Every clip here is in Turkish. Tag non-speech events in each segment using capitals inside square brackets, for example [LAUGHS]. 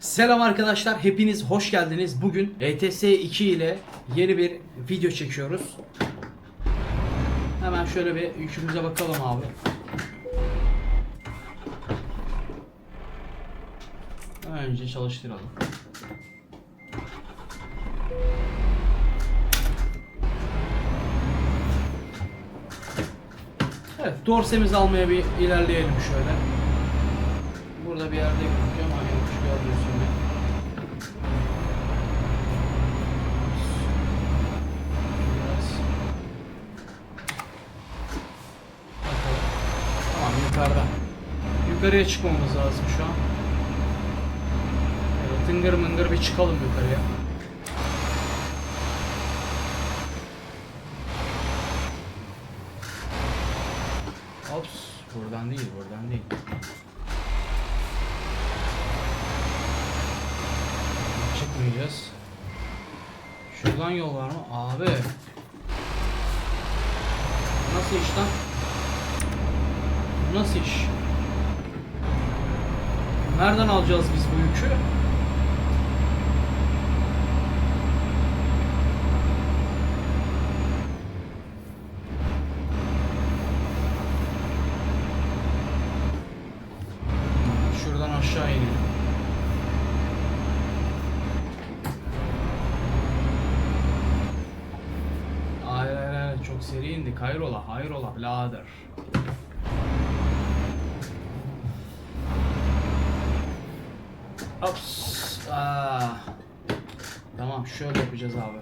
Selam arkadaşlar, hepiniz hoş geldiniz. Bugün ETS 2 ile yeni bir video çekiyoruz. Hemen şöyle bir yükümüze bakalım abi. Önce çalıştıralım. Evet, dorsemizi almaya bir ilerleyelim şöyle. Burada bir yerde gözüküyor Tamam yukarıda. Yukarıya çıkmamız lazım şu an. Evet, tıngır mıngır bir çıkalım yukarıya. Ops, buradan değil, buradan değil. Şuradan yol var mı? Abi. Nasıl iş Nasıl iş? Nereden alacağız biz bu yükü? Şuradan aşağı inelim. Hayır hayır hayır çok seri indik. Hayrola birader. Ops. Aa. Tamam şöyle yapacağız abi.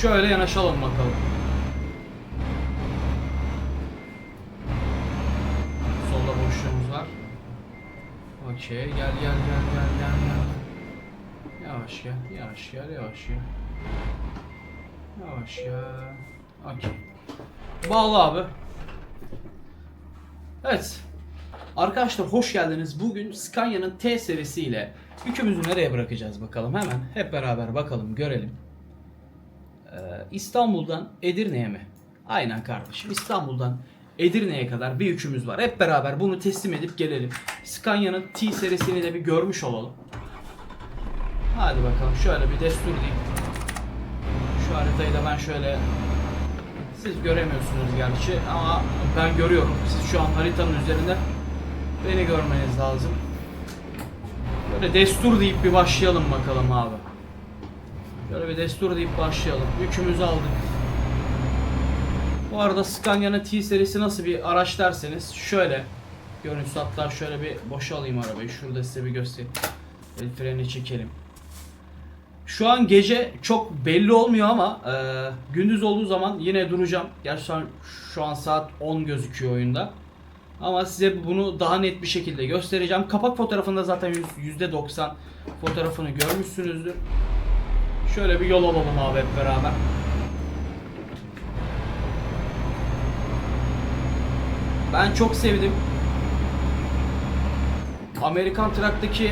Şöyle yanaşalım bakalım. Solda boşluğumuz var. Okey gel gel gel gel gel gel. Yavaş gel yavaş gel yavaş gel. Yavaş gel. Okey. Bağlı abi. Evet. Arkadaşlar hoş geldiniz. Bugün Scania'nın T serisiyle yükümüzü nereye bırakacağız bakalım hemen. Hep beraber bakalım görelim. Ee, İstanbul'dan Edirne'ye mi? Aynen kardeşim. İstanbul'dan Edirne'ye kadar bir yükümüz var. Hep beraber bunu teslim edip gelelim. Scania'nın T serisini de bir görmüş olalım. Hadi bakalım şöyle bir destur diyeyim. Şu haritayı da ben şöyle siz göremiyorsunuz gerçi ama ben görüyorum. Siz şu an haritanın üzerinde beni görmeniz lazım. Böyle destur deyip bir başlayalım bakalım abi. Şöyle bir destur deyip başlayalım. Yükümüzü aldık. Bu arada Scania'nın T serisi nasıl bir araç derseniz şöyle görüntüsü hatta şöyle bir boşa alayım arabayı. Şurada size bir göstereyim. El freni çekelim. Şu an gece çok belli olmuyor ama e, gündüz olduğu zaman yine duracağım. Gerçi şu an, şu an saat 10 gözüküyor oyunda. Ama size bunu daha net bir şekilde göstereceğim. Kapak fotoğrafında zaten yüz- %90 fotoğrafını görmüşsünüzdür. Şöyle bir yol alalım abi hep beraber. Ben çok sevdim. Amerikan Truck'taki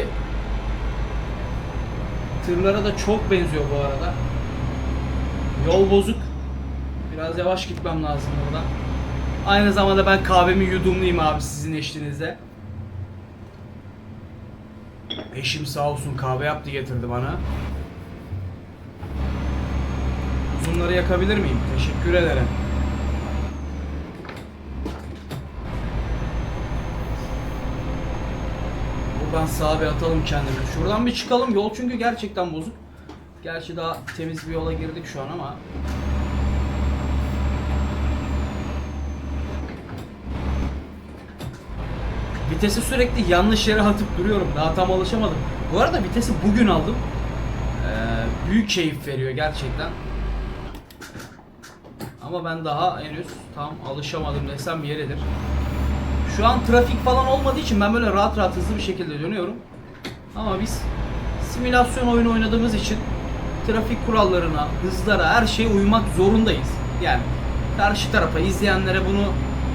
tırlara da çok benziyor bu arada. Yol bozuk. Biraz yavaş gitmem lazım buradan. Aynı zamanda ben kahvemi yudumlayayım abi sizin eşliğinizde. Eşim sağ olsun kahve yaptı getirdi bana. Uzunları yakabilir miyim? Teşekkür ederim. Buradan sağa bir atalım kendimizi. Şuradan bir çıkalım. Yol çünkü gerçekten bozuk. Gerçi daha temiz bir yola girdik şu an ama. Vitesi sürekli yanlış yere atıp duruyorum. Daha tam alışamadım. Bu arada vitesi bugün aldım. Ee, büyük keyif veriyor gerçekten. Ama ben daha henüz tam alışamadım desem yeridir. Şu an trafik falan olmadığı için ben böyle rahat rahat hızlı bir şekilde dönüyorum. Ama biz simülasyon oyunu oynadığımız için trafik kurallarına, hızlara, her şeye uymak zorundayız. Yani karşı tarafa, izleyenlere bunu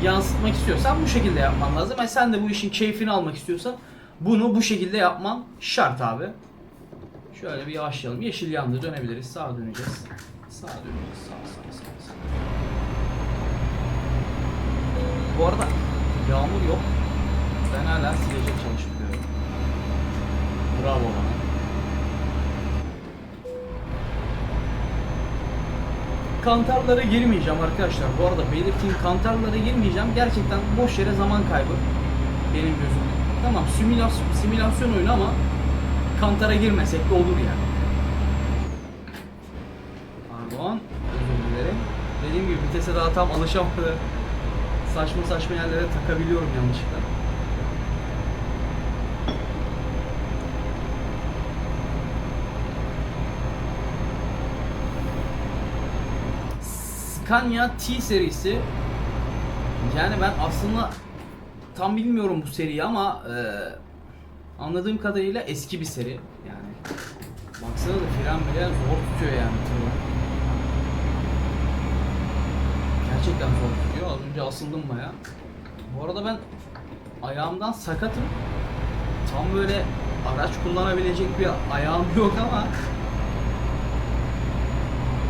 yansıtmak istiyorsan bu şekilde yapman lazım. E sen de bu işin keyfini almak istiyorsan bunu bu şekilde yapman şart abi. Şöyle bir yavaşlayalım. Yeşil yandı dönebiliriz. Sağa döneceğiz. Sağa döneceğiz. Sağ sağ sağ sağ. Bu arada yağmur yok. Ben hala silecek çalıştırıyorum. Bravo bana. Kantarlara girmeyeceğim arkadaşlar. Bu arada belirteyim kantarlara girmeyeceğim. Gerçekten boş yere zaman kaybı. Benim gözümde. Tamam simülasyon, simülasyon oyunu ama kantara girmesek de olur yani. Pardon. Özür dilerim. Dediğim gibi vitese daha tam alışamadım. Saçma saçma yerlere takabiliyorum yanlışlıkla. Scania T serisi yani ben aslında tam bilmiyorum bu seriyi ama e, anladığım kadarıyla eski bir seri yani baksana da fren bile zor tutuyor yani tırı. Gerçekten zor tutuyor. Az önce asıldım baya. Bu arada ben ayağımdan sakatım. Tam böyle araç kullanabilecek bir ayağım yok ama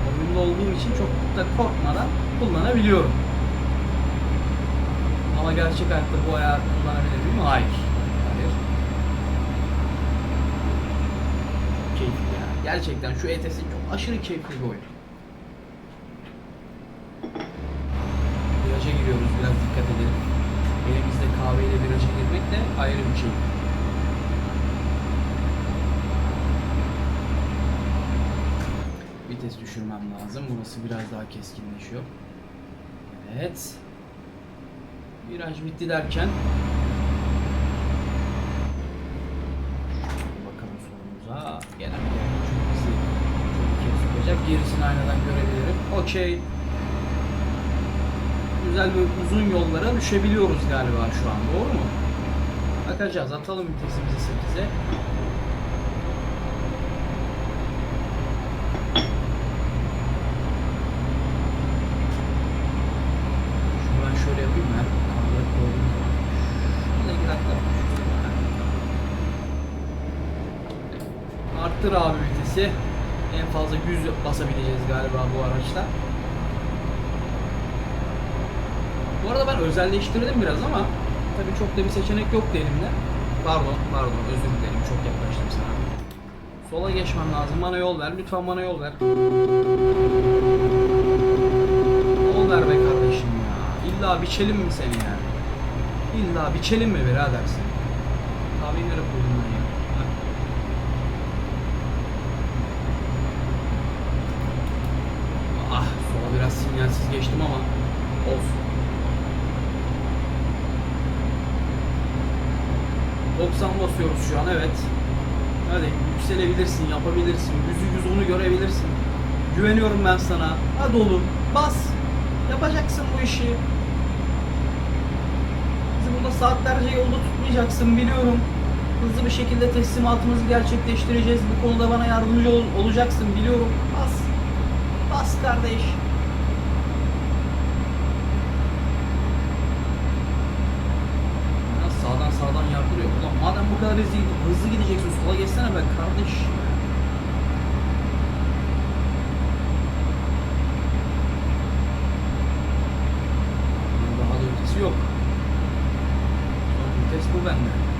oyunda olduğum için çok da korkmadan kullanabiliyorum. Ama gerçek hayatta bu ayağı kullanabilir miyim? Hayır. Hayır. Keyifli ya. Gerçekten şu ETS çok aşırı keyifli bir oyun. Kahveyle viraja girmek de ayrı bir şey. Vites düşürmem lazım. Burası biraz daha keskinleşiyor. Evet. Viraj bitti derken bakalım solumuza gelen çok bizi sokacak. Gerisini aynadan görebilirim. Okey. Güzel bir uzun yollara düşebiliyoruz galiba şu an. Doğru mu? Bakacağız. Atalım vitesimizi 8'e. Şunu ben şöyle yapayım mı? Kamera koydum. Şurada iki dakika. Arttır abi vitesi. En fazla 100 basabileceğiz galiba bu araçta. Bu arada ben özelleştirdim biraz ama tabii çok da bir seçenek yoktu elimde. Pardon, pardon özür dilerim çok yaklaştım sana. Sola geçmem lazım. Bana yol ver. Lütfen bana yol ver. Yol ver be kardeşim ya. İlla biçelim mi seni ya? İlla biçelim mi birader seni? Kahveyi nereye koydum ben ya? Ah sola biraz sinyalsiz geçtim ama olsun. 90 basıyoruz şu an evet. Hadi yükselebilirsin, yapabilirsin. Yüzü yüz onu görebilirsin. Güveniyorum ben sana. Hadi oğlum bas. Yapacaksın bu işi. Bizi burada saatlerce yolda tutmayacaksın biliyorum. Hızlı bir şekilde teslimatımızı gerçekleştireceğiz. Bu konuda bana yardımcı ol- olacaksın biliyorum. Bas. Bas kardeş. Kadar hızlı, hızlı gideceksin sola geçsene be kardeş. Daha da ötesi yok. Son vites bu bende.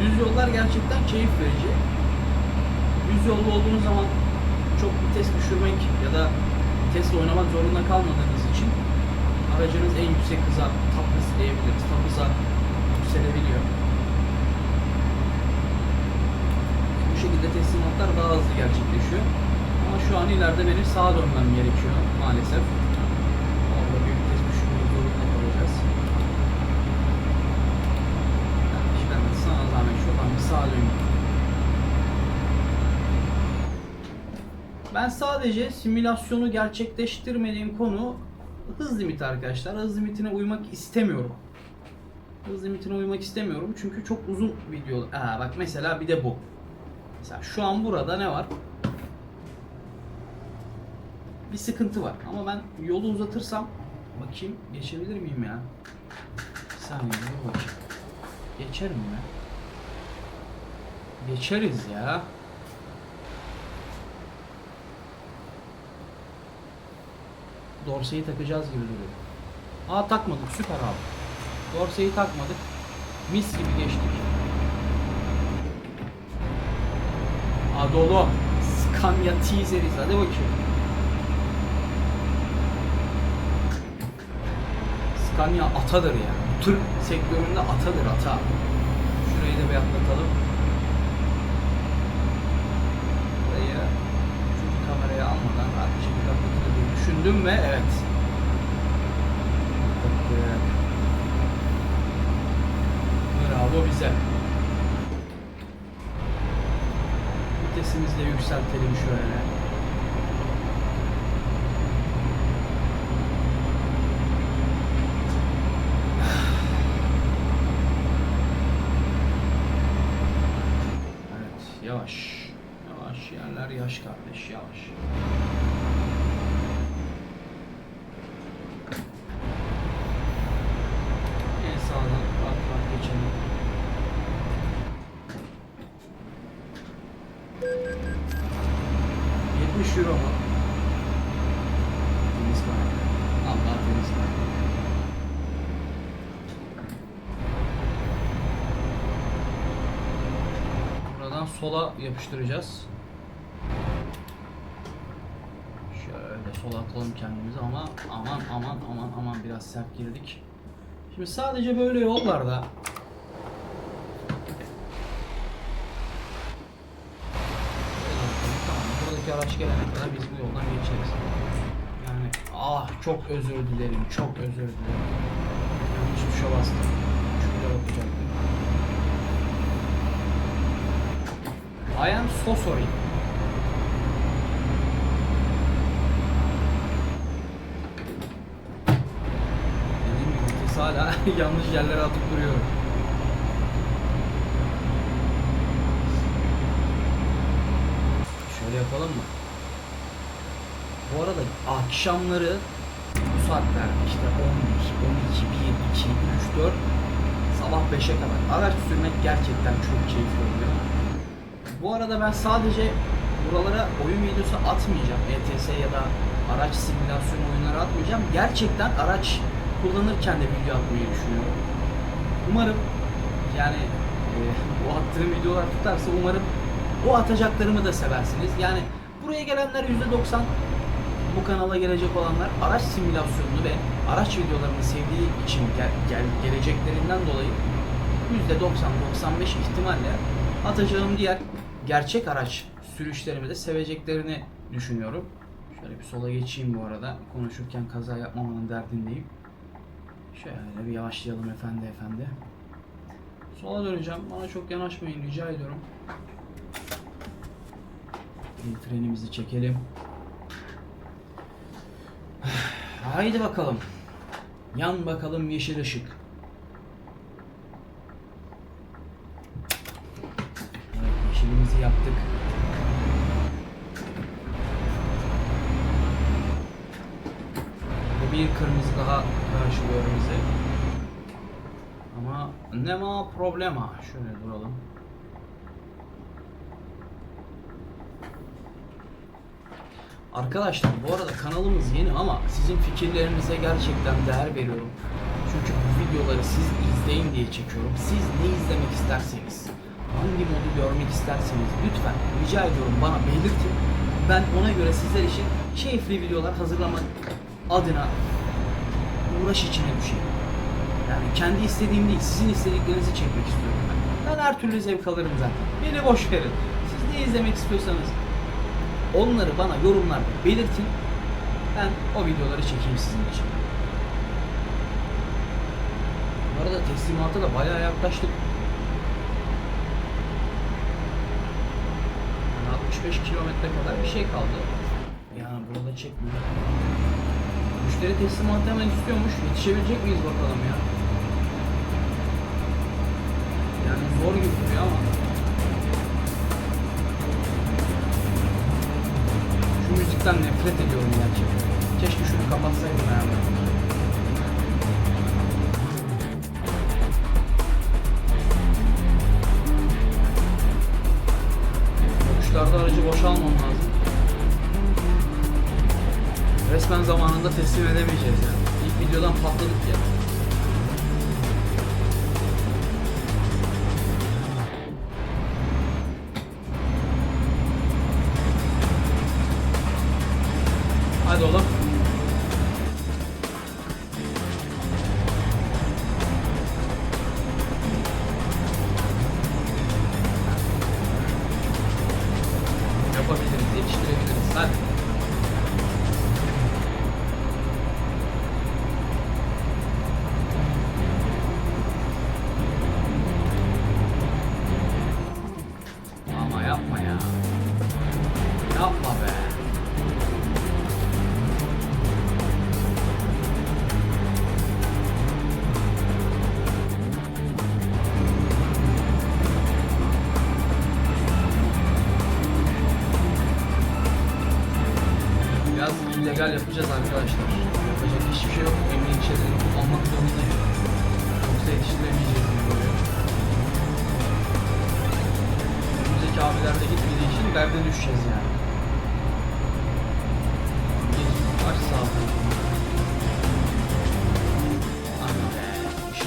Düz yollar gerçekten keyif verici. Düz yolda olduğunuz zaman çok vites düşürmek ya da vitesle oynamak zorunda kalmadığınız için aracınız en yüksek hıza, top hız diyebiliriz, top hıza yükselebiliyor. Bu şekilde teslimatlar daha hızlı gerçekleşiyor. Ama şu an ileride benim sağa dönmem gerekiyor maalesef. Orada bir vites düşürmek zorunda kalacağız. Ben de sana zahmet şuradan bir sağa döneyim. Ben sadece simülasyonu gerçekleştirmediğim konu hız limiti arkadaşlar. Hız limitine uymak istemiyorum. Hız limitine uymak istemiyorum çünkü çok uzun video. Aa bak mesela bir de bu. Mesela şu an burada ne var? Bir sıkıntı var ama ben yolu uzatırsam bakayım geçebilir miyim ya? Bir saniye dur bakayım. Geçerim ya. Geçeriz ya. Dorseyi takacağız gibi duruyor. Aa takmadık süper abi. Dorseyi takmadık. Mis gibi geçtik. Aa dolu. Scania T serisi hadi bakayım. Scania atadır ya. Tır sektöründe atadır ata. Şurayı da bir atlatalım. Burayı çünkü kameraya almadan rahat bir düşündüm ve evet. Atlattık. Bravo bize. Vitesimizi de yükseltelim şöyle. [SIGHS] Evet, yavaş. Yavaş yerler yaş kardeş, yavaş. En sağdan bak bak geçelim. Yetmiş euro mu? Temiz para. Allah temiz para. Buradan sola yapıştıracağız. Şöyle sola atalım kendimizi ama aman aman aman aman biraz sert girdik. Şimdi sadece böyle yollarda buradaki araç gelene kadar biz bu yoldan geçeriz. Yani ah çok özür dilerim, çok özür dilerim. Yanlış tuşa bastım. I am so sorry. Dediğim gibi vites hala [LAUGHS] yanlış yerlere atıp duruyorum. Şöyle yapalım mı? Bu arada akşamları bu saatler işte 11, 12, 1, 2, 3, 4 sabah 5'e kadar araç sürmek gerçekten çok keyifli oluyor. Bu arada ben sadece buralara oyun videosu atmayacağım. ETS ya da araç simülasyon oyunları atmayacağım. Gerçekten araç kullanırken de video atmayı düşünüyorum. Umarım yani e, [LAUGHS] bu attığım videolar tutarsa umarım o atacaklarımı da seversiniz. Yani buraya gelenler %90 bu kanala gelecek olanlar araç simülasyonunu ve araç videolarını sevdiği için gel, gel- geleceklerinden dolayı %90-95 ihtimalle atacağım diğer gerçek araç sürüşlerimi de seveceklerini düşünüyorum. Şöyle bir sola geçeyim bu arada. Konuşurken kaza yapmamanın derdindeyim. Şöyle bir yavaşlayalım efendi efendi. Sola döneceğim. Bana çok yanaşmayın rica ediyorum. El frenimizi çekelim. [SIGHS] Haydi bakalım. Yan bakalım yeşil ışık. Evet, yeşilimizi yaptık. Ve bir kırmızı daha karşılıyor bizi. Ama ne ma problema. Şöyle duralım. Arkadaşlar bu arada kanalımız yeni ama sizin fikirlerinize gerçekten değer veriyorum. Çünkü bu videoları siz izleyin diye çekiyorum. Siz ne izlemek isterseniz, hangi modu görmek isterseniz lütfen rica ediyorum bana belirtin. Ben ona göre sizler için keyifli videolar hazırlamak adına uğraş içine düşeyim. Yani kendi istediğim değil, sizin istediklerinizi çekmek istiyorum ben. Ben her türlü zevk alırım zaten. Beni boş verin. Siz ne izlemek istiyorsanız onları bana yorumlarda belirtin. Ben o videoları çekeyim sizin için. Bu arada teslimata da bayağı yaklaştık. 3-5 kilometre kadar bir şey kaldı. Ya burada çekmiyor. Müşteri teslimatı hemen istiyormuş. Yetişebilecek miyiz bakalım ya. Yani zor gibi duruyor ama. Şu müzikten nefret ediyorum gerçekten. Keşke şunu kapatsaydım herhalde. Boşalmam lazım. Resmen zamanında teslim edemeyeceğiz yani. İlk videodan patladık ya. Hadi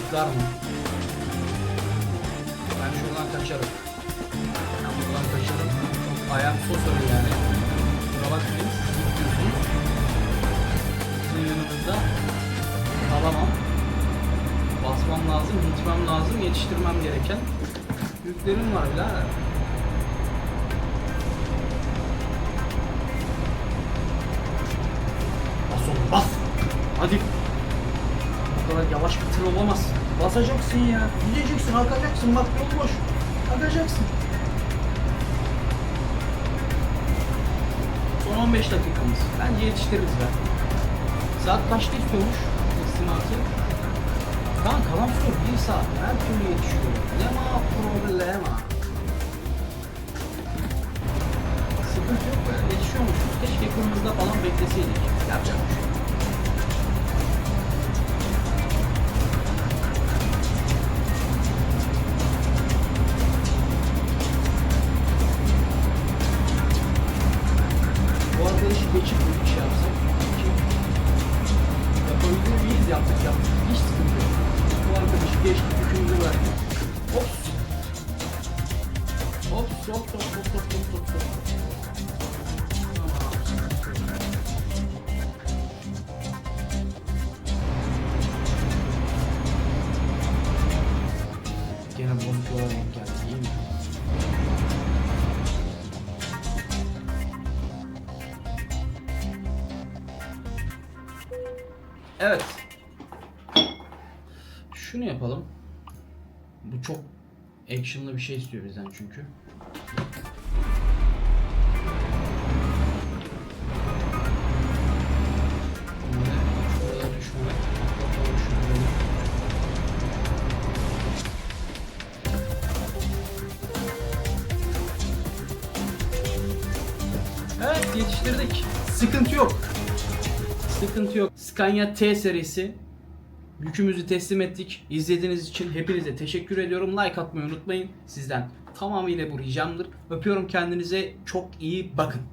ışıklar mı? Ben şuradan kaçarım. Ben buradan kaçarım. Ayağım sos arıyor yani. Kusura bakmayın, gidiyorsunuz. Sizin yanınızda kalamam. Basmam lazım, gitmem lazım, yetiştirmem gereken yüklerim var birader. Bas oğlum bas. Hadi. Bu kadar yavaş bir tır olamaz. Basacaksın ya. Gideceksin, kalkacaksın. Bak yol boş. Kalkacaksın. Son 15 dakikamız. Bence yetiştiririz be. Saat kaçta istiyormuş teslimatı? Tamam kalan süre 1 saat. Her türlü yetişiyor. Ne ma problema. Sıkıntı yok be. Yetişiyormuşuz. Keşke kırmızıda falan bekleseydik. Yapacak Yaptık yaptık. Hiç sıkıntı yok. Bu arkadaşı geçtik yükümüzü verdik. Çok actionlı bir şey istiyor bizden çünkü. Evet yetiştirdik. Sıkıntı yok. Sıkıntı yok. Scania T serisi yükümüzü teslim ettik. İzlediğiniz için hepinize teşekkür ediyorum. Like atmayı unutmayın. Sizden tamamıyla bu ricamdır. Öpüyorum kendinize. Çok iyi bakın.